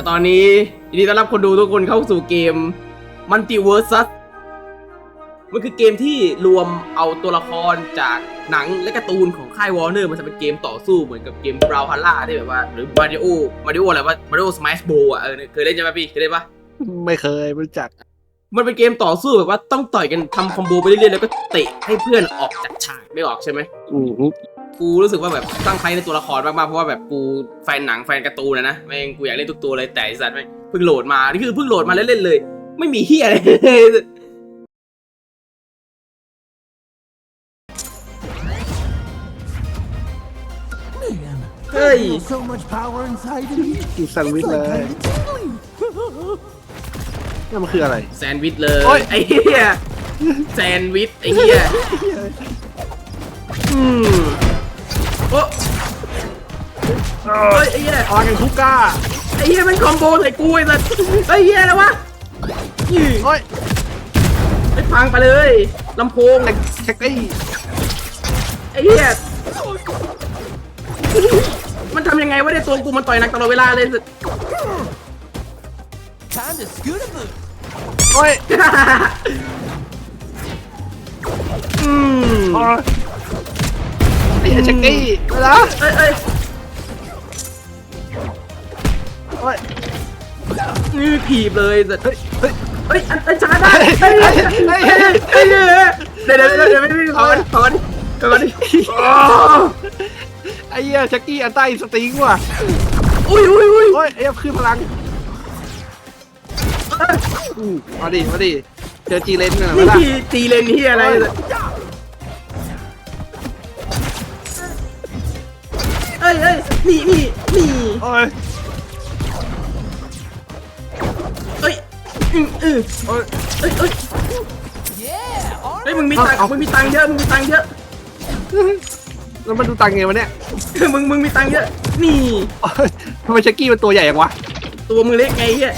แต่ตอนนี้ยินดีต้อนรับคนดูทุกคนเข้าสู่เกม Multiversus มันคือเกมที่รวมเอาตัวละครจากหนังและการ์ตูนของค่ายวอร์เนอร์มาทำเป็นเกมต่อสู้เหมือนกับเกมบราวฮาร่าที่แบบว่า หรือมาริโอมาริโออะไรว่ามาริโอสมัชโบอะเออเคยเล่นใช่ไหมพี่เคยเล่นปะไม่เคยไม่รู้จัก มันเป็นเกมต่อสู้แบบว่าต้องต่อยกันทำคอมโบไปเรื่อยๆแล้วก็เตะให้เพื่อนออกจากฉากไม่ออกใช่ไหมอือหือ กูรู้สึกว่าแบบตั้งใจในตัวละครมากๆเพราะว่าแบบกูแฟนหนังแฟนการ์ตูนนะนะแม่งกูอยากเล่นทุกตัวเลยแต่ไอ้สัตว์แม่งเพิ่งโหลดมานี่คือเพิ่งโหลดมาแล้วเล่นเลย ไม่มีเฮียอะไรเลยเฮ้ย so much power inside of me. กินแซนด์วิช It's เล like ย kind of tingling. นี่มันคืออะไร แซนด์วิชเลยโอ๊ย ไอ้เฮียแซนด์วิชไอ้เฮียอืม โอ้เฮ้ยไอ้เฮียออนกันคุกก้าไอ้เฮียมันคอมโบใส่กูไอ้สัตว์ไอ้เฮียอะไรวะนี่โอ้ยไอ้พังไปเลยลำโพงเช็คเช็คไอ้ไอ้เหี้ยมันทำยังไงวะเนี่ยตัวกูมันต่อยหนักตลอดเวลาเลย Time to scoot a boot. โอ้ยอืม โอ้ยไอ้เช็คไอ้ไปละเอ้ยเอ้ยโอ้ยนี่ถีบเลยแต่เฮ้ยเฮ้ยเฮ้ยอันอันชาได้เฮ้ยเฮ้ยเฮ้ยเฮ้ยเฮ้ยเดี๋ยวเดี๋ยวเดี๋ยวไม่ไม่ขอนขอนขอนดิโอ้ไอ้เหี้ยช็คกี้อันใต้สติงว่ะอุ้ยอุ้ยอุ้ยโอ้ยไอ้เหี้ยคือพลังอืมมาดิมาดิเจอจีเลนกันหน่ยมนี่ล่ะทีตีเลนที่อะไร นี่นี่นี่โอ้ยเอ้ยอืออือโอ้ยเอ้ยเอ้ย Yeah. On เฮ้ยมึงมีตังค์เอามึมึงมีตังค์เยอะมึงมีตังค์เยอะ แล้วมันดูตังไงวะเนี่ยมึงมึงมีตังค์เยอะ นี่ โอ๊ยทำไมเช็คกี้มันตัวใหญ่อย่างวะตัวมึงเล็กไงเฮีย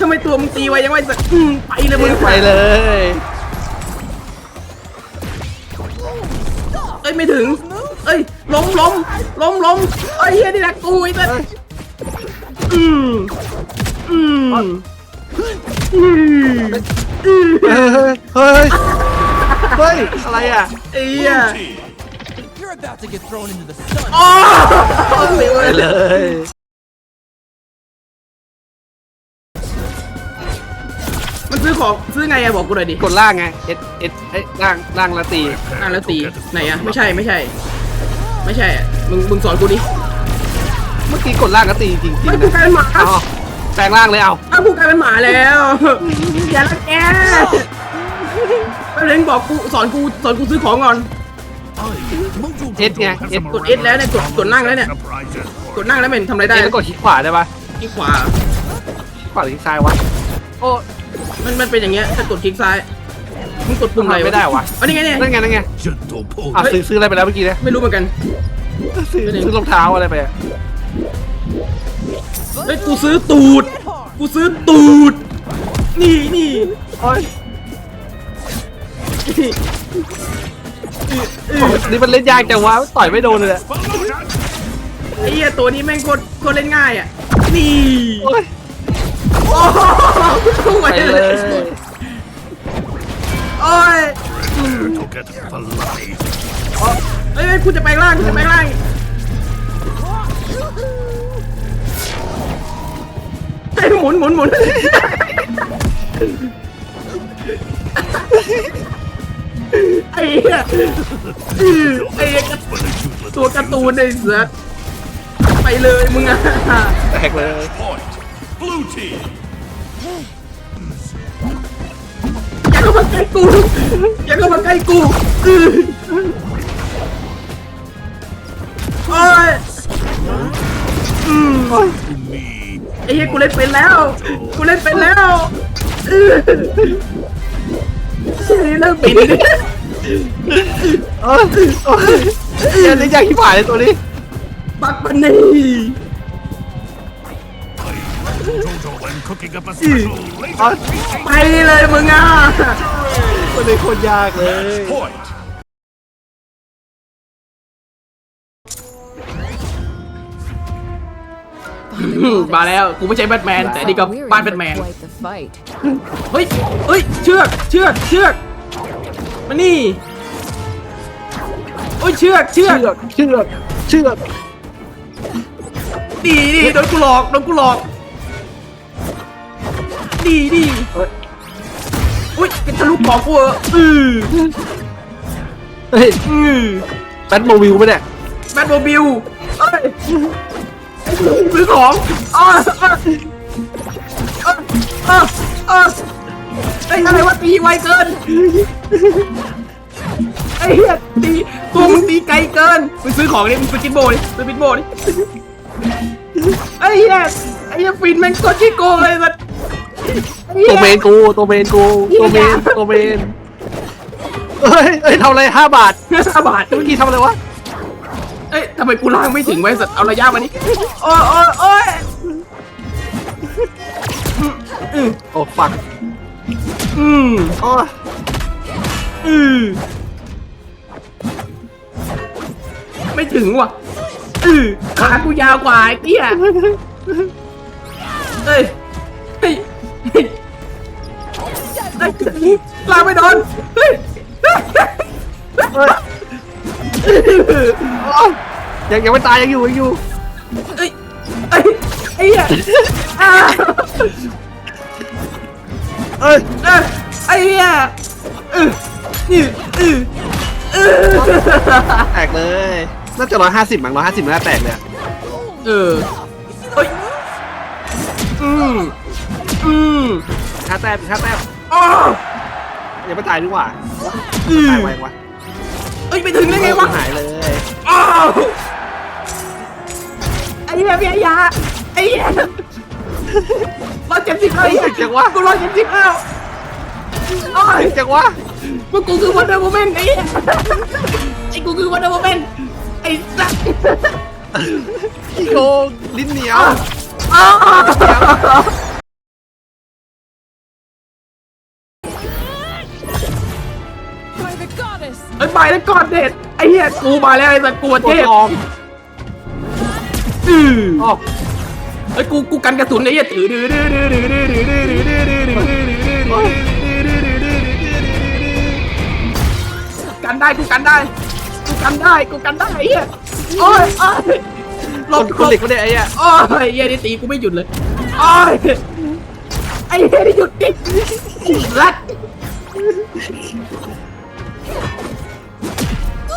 ทำไมตัวมึงตีไวยังไงสักอืมไปเลยมึงไปเลย เอ้ยไม่ถึง เอ้ยล้มล้มล้มล้มเอ้ยเฮียนี่แหละกูไอ้สัสเอ้ยอืมอืมอืมอืมเฮ้ยเฮ้ยเฮ้ยอะไรอะไอ้เฮีย You're about to get thrown into the sun. อ๋อเสียวไปเลเลยยมันซื้อของซื้อไงอะบอกกูหน่อยดิกดล่างไงเอสเอสเอ้ยล่างล่างละตีอ่านแล้วตีไหนอะไม่ใช่ไม่ใช่ ไม่ใช่อะมึงมึงสอนกูดิเมื่อกี้กดล่างละตีจริงๆไม่กูนะกลายเป็นหมาเอาแปลงร่างเลยเอาอ้าวกูกลายเป็นหมาแล้ว อย่าละแกไปเล่นบอกกูสอนกูสอนกูซื้อของก่อน เอสไงเอสกด S แล้วเนี่ยกดกดนั่งแล้วเนี่ย กดนั่งแล้วไม่เห็นทำอะไรได้เอสแล้วกดคลิกขวาได้ปะที่ขวา คลิกขวาหรือคลิกซ้ายวะโอ้มันมันเป็นอย่างเงี้ยถ้ากดคลิกซ้าย มึงกดปุ่มอะไรไม่ได้วะอันนี้ไงเนี่ยนั่นไงนั่นไงอะซื้อซื้ออะไรไปแล้วเมื่อกี้เนี่ยไม่รู้เหมือนกัน ซื้อซื้อรองเท้าอะไรไปอะเฮ้ยกูซื้อตูด กูซื้อตูด นี่นี่โอ้ยนี่มันเล่นยากจังวะต่อยไม่โดนเลยอะไอ้เหี้ยตัวนี้แม่งโคตรโคตรเล่นง่ายอะ นี่ โอ้ยโอ้โหไปเลย To get the light. เฮ้ยเฮ้ยกูจะไปล่างกูจะไปล่างเฮ้ยหมุนหมุนหมุนไอ้เหี้ยอื้อไอ้เหี้ย When they shoot little ตัวการ์ตูนไอ้เสือไปเลยมึงอะแตกเลย point. Blue team. าเข้ามาใกล้กูอย่าเข้ามาใกล้กูอื้อโอ้ยอืม To me. ไอ้เหี้ยกูเล่นเป็นแล้วกูเล่นเป็นแล้วอื้อเฮ้ยเลิกบินโอ้ยโอ้ยเหี้ยเล่นยากที่ผ่านเลยตัวนี้ ปักปันนี่ Jojo and cooking up a special laser ไปเลยมึงอะตัวนี้โคตรยากเลย point. มาแล้วกูไม่ใช่แบทแมนแต่นี่ก็บ้านแบทแมน quite the fight. เฮ้ยเฮ้ย เชือก เชือก เชือก มานี่โอ้ย เชือก เชือก เชือก เชือก เชือก ดีดีโดนกูหลอก โดนกูหลอก ดีดีเฮ้ยอุ้ยกระทะลุกรอกกูเหรออือเฮ้ยอือแบทโมวิลปะเนี่ยแบทโมบิลเอ้ยซื้อของอ้าวอ้าวอ้าวอ้าวไอ้ยอะไรวะตีไวเกินไอ้เหี้ยตีตัวมึงตีไกลเกินมึงซื้อของนี่มึงซื้อกินโบนี่ซื้อปินโบนี่ไอ้เหี้ยไอ้เหี้ยฟินแม่งโคตรขี้โกงเลยมันไอ้หี้ย ตัวเมนกูตัวเมนกูตัวเมนตัวเมนเฮ้ยเฮ้ยทำอะไรห้าบาทเนื้อซาบาทเมื่อกี้ทำอะไรวะเอ้ยทำไมกูล่างไม่ถึงไว้สัตว์เอาระยะมานี่โอ้ยโอ้ยโอ้ยอืมโอ้ฟักอืมโอ้อืมไม่ถึงว่ะอือขากูยาวกว่าไอ้เตี้ยเอ้ย เฮ้ยลากไม่โดนเฮ้ยเอ้ายังยังไม่ตายยังอยู่ยังอยู่เอ้ยเอ้ยไอ้เหี้ยอ้าวเอ้ยเอ้ยไอ้เหี้ยเออนี่เออเออแตกเลยน่าจะร้อยห้าสิบมั้งร้อยห้าสิบน่าแตกเลยอะเออเฮ้ยอืมอืมห้าแต้มห้าแต้ม อ้าวยังไม่ตายดีกว่าอืมตายไววะเอ้ยไปถึงได้ไงวะหายเลยอ้าวไอ้เหี้ยพี่ยาไอ้เหี้ยร้อยเจ็ดสิบแล้วไอ้เหี้ยจังวะกูร้อยเจ็ดสิบแล้วโอ้ยจังวะพวกกูคือวันเดอร์โมเมนต์ไอ้เหี้ยไอ้กูคือวันเดอร์โมเมนต์ไอ้สัสขี้โกงลิ้นเหนียวอ้าว ไอ้ไปแล้วก่อนเด็ดไอ้เหี้ยกูมาแล้วไอ้สัสกูตัวเทพทองอืออ๋อไอ้ยกูกูกันกระสุนไอ้เหี้ยถือดื้อดื้อดื้อดื้อดื้อดื้อดื้อดื้อดื้อดื้อดื้อดื้อดื้อกันได้กูกันได้กูกันได้กูกันได้ไอ้เหี้ยโอ้ยโอ้ยหลคบนหคนลเหล็กบไม่ได้ไอ้อะโอ้ยเหี้ยนี่ตีกูไม่หยุดเลยโอ้ยไอ้เหี้ยนี่หยุดดิรัดเออโอ้ย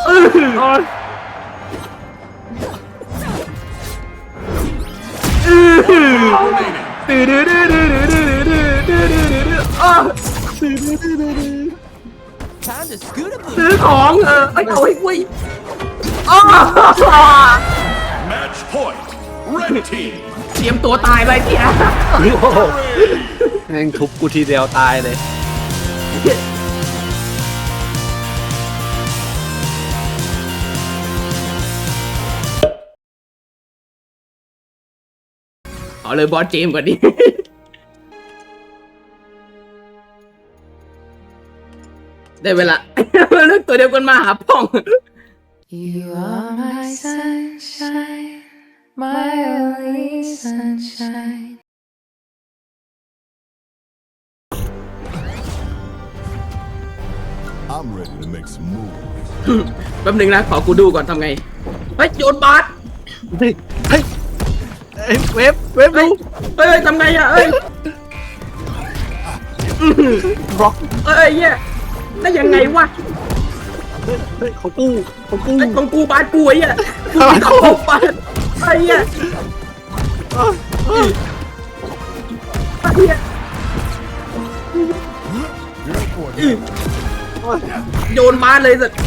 ตื้อดื้อดื้อดื้อดื้อดื้อดื้อดื้อดื้อดื้อดื้ออ้อ Time to scoot a boo. ซื้อของเออไอ้ยเอาให้คุยอ้อ Match point. Red team. เตรียมตัวตายไปเตี้ยโอ้โหแม่งทุบกูทีเดียวตายเลย เอาเลยบอสเจมส์ก่อนดิได้เวลาเลือกตัวเดียวกันมาหาพ่อง You are my sunshine, my only sunshine. I'm ready to make some moves. แป๊บหนึงนะ ขอกูดูก่อนทำไง เฮ้ย โยนบาสเฮ้ย เฮ้ยเอ้ยเวฟเวฟเฮ้ดูยเฮ้ยทำไงอะเฮ้ยบล็อกเอ้ยเหี้ยได้ยังไงวะเฮ้ยของกูของกูไอ้ของกูบาสกูไอ้เหี้ยกูมีแต่ของบาสไอ้เหี้ยเอ้ยเอ้ยไอ้เหี้ยอื้อโอ้ยโยนบาสเลยสัตว์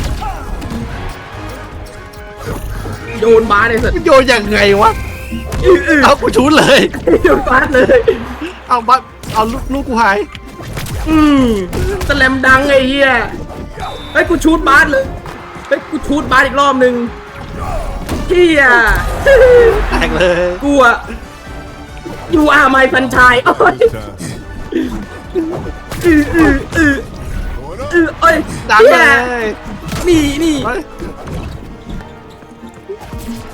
โยนบาสเลยสัตว์โยนยังไงวะอื้ออื้อ เอากูชูดเลยโยนบาสเลย เอาบัตเอาลูกลูกกูหาย อืมสแลมดังไอ้เหี้ยไอ้ยกูชูดบาสเลยไอ้ยกูชูดบาสอีกรอบหนึ่งเหี้ย แตกเลย กูอะยูอาร์ไมซันชายโอ้ยอืออืออืออือเอ้ยดังเลหี้ยนี่นี่เฮ้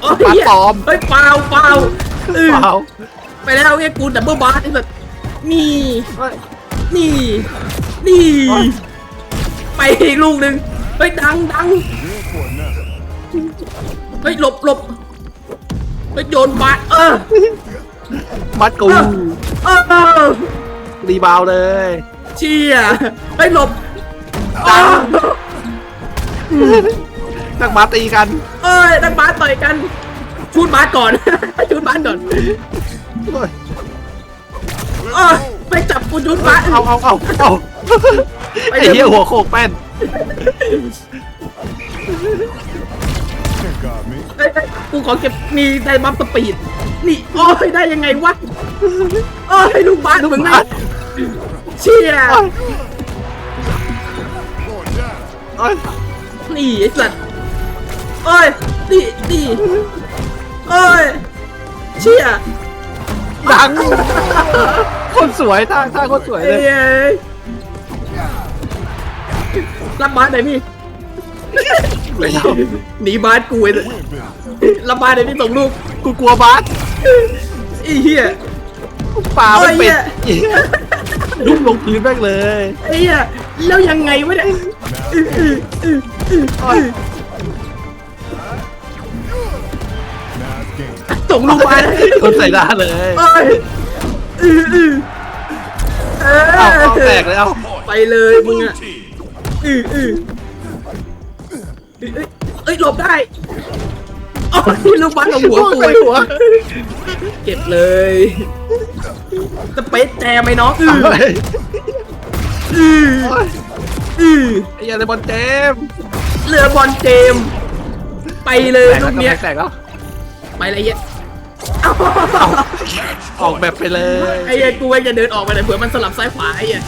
ยโอ้ยปาปลอม เฮ้ยเปล่าเปล่าเออเปล่าไปแล้วไอ้กูดับเบิลบาร์ไอ้สัสนี่เฮ้ยนี่นี่ไปอีกลูกหนึ่งเฮ้ยดังดังเฮ้ยหลบหลบเฮ้ยโยนบาสเออมัดกูเออเออเออรีบาวเลยเชี่ยเฮ้ยหลบดัง นักบาสตีกัน เอ้ยนักบาสต่อยกันชูดบาสก่อน ชูดบาสก่อนเฮ้ยเออไปจับกูชูดบาสเอาเอาเอาเอาไปไอ้เดี๋ยวเหี้ยหัวโขกแป้น Can't guard me. เอ้ยเอ้ยกูขอเก็บมีได้บัฟสปีด นี่โอ้ยได้ยังไงวะโอ้ยลูกบาสมึงนะเชี่ย Going down. เอ้ย นี่ไอ้สัตว์ เอ้ยนี่นี่เอ้ยเชี่ยดัง คนสวยท่าท่าคนสวยเอ้เลยยเอ้ยรับบาสหน่อยพี่ไม่เอาหนีบาสกูไอ้สัสรับบาสหน่อยพี่ส่งลูกกูกลัวบาสไอ้เหี้ยปลาไม่เป็นโอ้ยลุกลงพื้นแม่งเลย ไอ้เหี้ยแล้วยังไงวะเนี่ยอื้ออื้ออื้ออื้ออื้อ ส่งลูกบาสคนใส่หน้าเลยเอ้ยอื้ออื้อเอเอาเอาอแตกเลยเอาไปเลยมึง Blue อะ team. อืออือเอ้ยเอ้ยหลบได้โอ้ยลูกบอลของหัวกูไปหัว เก็บเลยสเปซแจมไหมน้องอือเฮ้ยอืออือไอ้เหี้ยเลยบอลเจมส์เรือบอลเจมส์ไปเลยแตกลูแล้วกก็เนี้ยแตกแล้ว ไปอะไรเงี้ยเอ้ออกแบบไปเลย ไอ้เหี้ยกูว่าจะเดินออกไปเลยเผื่อมันสลับซ้ายขวาไอ้เหี้ย